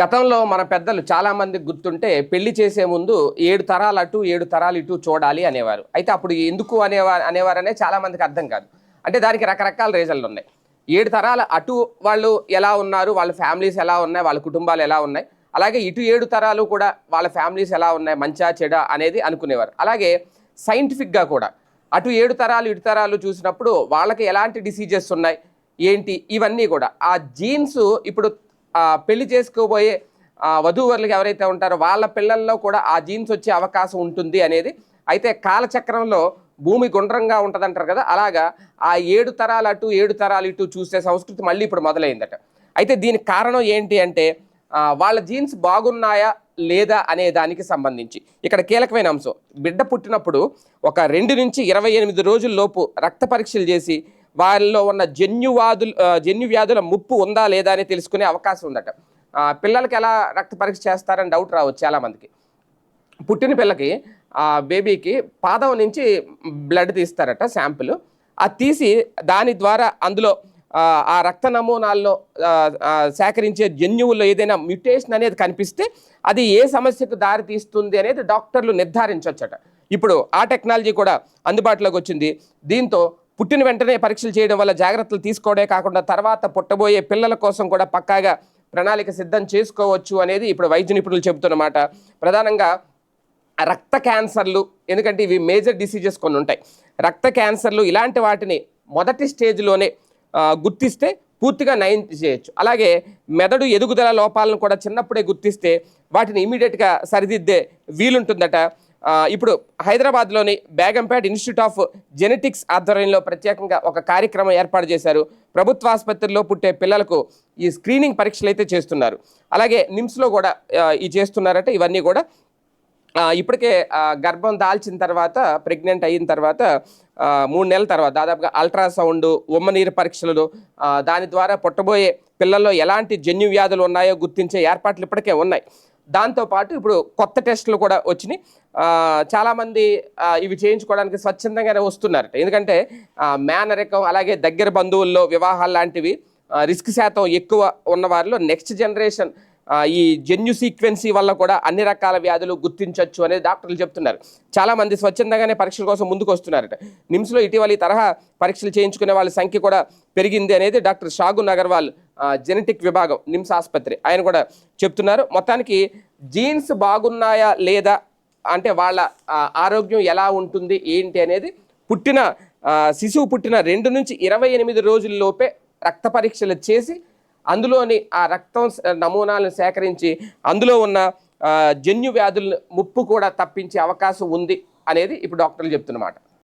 గతంలో మన పెద్దలు చాలా గుర్తుంటే పెళ్ళి చేసే ముందు ఏడు తరాలు అటు ఏడు తరాలు ఇటు చూడాలి అనేవారు. అయితే అప్పుడు ఎందుకు అనేవారు అనేవారనే చాలా మందికి అర్థం కాదు. అంటే దానికి రకరకాల రీజన్లు ఉన్నాయి. ఏడు తరాల అటు వాళ్ళు ఎలా ఉన్నారు వాళ్ళ ఫ్యామిలీస్ ఎలా ఉన్నాయి వాళ్ళ కుటుంబాలు ఎలా ఉన్నాయి అలాగే ఇటు ఏడు తరాలు కూడా వాళ్ళ ఫ్యామిలీస్ ఎలా ఉన్నాయి మంచా చెడ అనేది అనుకునేవారు. అలాగే సైంటిఫిక్గా కూడా అటు ఏడు తరాలు ఇటు తరాలు చూసినప్పుడు వాళ్ళకి ఎలాంటి డిసీజెస్ ఉన్నాయి ఏంటి ఇవన్నీ కూడా. ఆ జీన్స్ ఇప్పుడు పెళ్ళి చేసుకోబోయే వధూవరులకు ఎవరైతే ఉంటారో వాళ్ళ పిల్లల్లో కూడా ఆ జీన్స్ వచ్చే అవకాశం ఉంటుంది అనేది. అయితే కాలచక్రంలో భూమి గుండ్రంగా ఉంటుందంటారు కదా అలాగా ఆ ఏడు తరాలు అటు ఏడు తరాలు ఇటు చూసే సంస్కృతి మళ్ళీ ఇప్పుడు మొదలైందట. అయితే దీనికి కారణం ఏంటి అంటే వాళ్ళ జీన్స్ బాగున్నాయా లేదా అనే దానికి సంబంధించి. ఇక్కడ కీలకమైన అంశం బిడ్డ పుట్టినప్పుడు ఒక రెండు నుంచి ఇరవై ఎనిమిది రోజుల లోపు రక్త పరీక్షలు చేసి వారిలో ఉన్న జన్యువాదులు జన్యు వ్యాధుల ముప్పు ఉందా లేదా అని తెలుసుకునే అవకాశం ఉందట. పిల్లలకి ఎలా రక్త పరీక్ష చేస్తారని డౌట్ రావచ్చు చాలామందికి. పుట్టిన పిల్లకి ఆ బేబీకి పాదం నుంచి బ్లడ్ తీస్తారట శాంపుల్ అది తీసి దాని ద్వారా అందులో ఆ, రక్త నమూనాల్లో సేకరించే జన్యువుల్లో ఏదైనా మ్యుటేషన్ అనేది కనిపిస్తే అది ఏ సమస్యకు దారి తీస్తుంది అనేది డాక్టర్లు నిర్ధారించవచ్చట ఇప్పుడు ఆ టెక్నాలజీ కూడా అందుబాటులోకి వచ్చింది. దీంతో పుట్టిన వెంటనే పరీక్షలు చేయడం వల్ల జాగ్రత్తలు తీసుకోవడే కాకుండా తర్వాత పుట్టబోయే పిల్లల కోసం కూడా పక్కాగా ప్రణాళిక సిద్ధం చేసుకోవచ్చు అనేది ఇప్పుడు వైద్య నిపుణులు చెబుతున్నమాట. ప్రధానంగా రక్త క్యాన్సర్లు ఎందుకంటే ఇవి మేజర్ డిసీజెస్ కొన్ని ఉంటాయి. రక్త క్యాన్సర్లు ఇలాంటి వాటిని మొదటి స్టేజ్లోనే గుర్తిస్తే పూర్తిగా నయం చేయొచ్చు. అలాగే మెదడు ఎదుగుదల లోపాలను కూడా చిన్నప్పుడే గుర్తిస్తే వాటిని ఇమీడియట్గా సరిదిద్దే వీలుంటుందట. ఇప్పుడు హైదరాబాద్లోని బేగంపేట్ ఇన్స్టిట్యూట్ ఆఫ్ జెనెటిక్స్ ఆధ్వర్యంలో ప్రత్యేకంగా ఒక కార్యక్రమం ఏర్పాటు చేశారు. ప్రభుత్వ ఆసుపత్రిలో పుట్టే పిల్లలకు ఈ స్క్రీనింగ్ పరీక్షలు అయితే చేస్తున్నారు. అలాగే నిమ్స్లో కూడా ఈ చేస్తున్నారట ఇవన్నీ కూడా. ఇప్పటికే గర్భం దాల్చిన తర్వాత ప్రెగ్నెంట్ అయిన తర్వాత మూడు నెలల తర్వాత దాదాపుగా అల్ట్రాసౌండ్ ఉమ్మనీరు పరీక్షలు దాని ద్వారా పుట్టబోయే పిల్లల్లో ఎలాంటి జన్యు వ్యాధులు ఉన్నాయో గుర్తించే ఏర్పాట్లు ఇప్పటికే ఉన్నాయి. దాంతోపాటు ఇప్పుడు కొత్త టెస్టులు కూడా వచ్చినాయి. చాలామంది ఇవి చేయించుకోవడానికి స్వచ్ఛందంగానే వస్తున్నారు ఎందుకంటే ఆ, మేనరికం అలాగే దగ్గర బంధువుల్లో వివాహాలు లాంటివి రిస్క్ శాతం ఎక్కువ ఉన్న వారిలో నెక్స్ట్ జనరేషన్ ఈ జన్యు సీక్వెన్సీ వల్ల కూడా అన్ని రకాల వ్యాధులు గుర్తించవచ్చు అనేది డాక్టర్లు చెప్తున్నారు. చాలామంది స్వచ్ఛందంగానే పరీక్షల కోసం ముందుకు వస్తున్నారట. నిమ్స్లో ఇటీవల ఈ తరహా పరీక్షలు చేయించుకునే వాళ్ళ సంఖ్య కూడా పెరిగింది అనేది డాక్టర్ షాగున్ అగర్వాల్ జెనెటిక్ విభాగం నిమ్స్ ఆసుపత్రి ఆయన కూడా చెప్తున్నారు. మొత్తానికి జీన్స్ బాగున్నాయా లేదా అంటే వాళ్ళ ఆరోగ్యం ఎలా ఉంటుంది ఏంటి అనేది పుట్టిన శిశువు పుట్టిన రెండు నుంచి ఇరవై ఎనిమిది రోజుల్లోపే రక్త పరీక్షలు చేసి అందులోని ఆ రక్తం నమూనాలను సేకరించి అందులో ఉన్న జన్యు వ్యాధుల ముప్పు కూడా తప్పించే అవకాశం ఉంది అనేది ఇప్పుడు డాక్టర్లు చెప్తున్నమాట.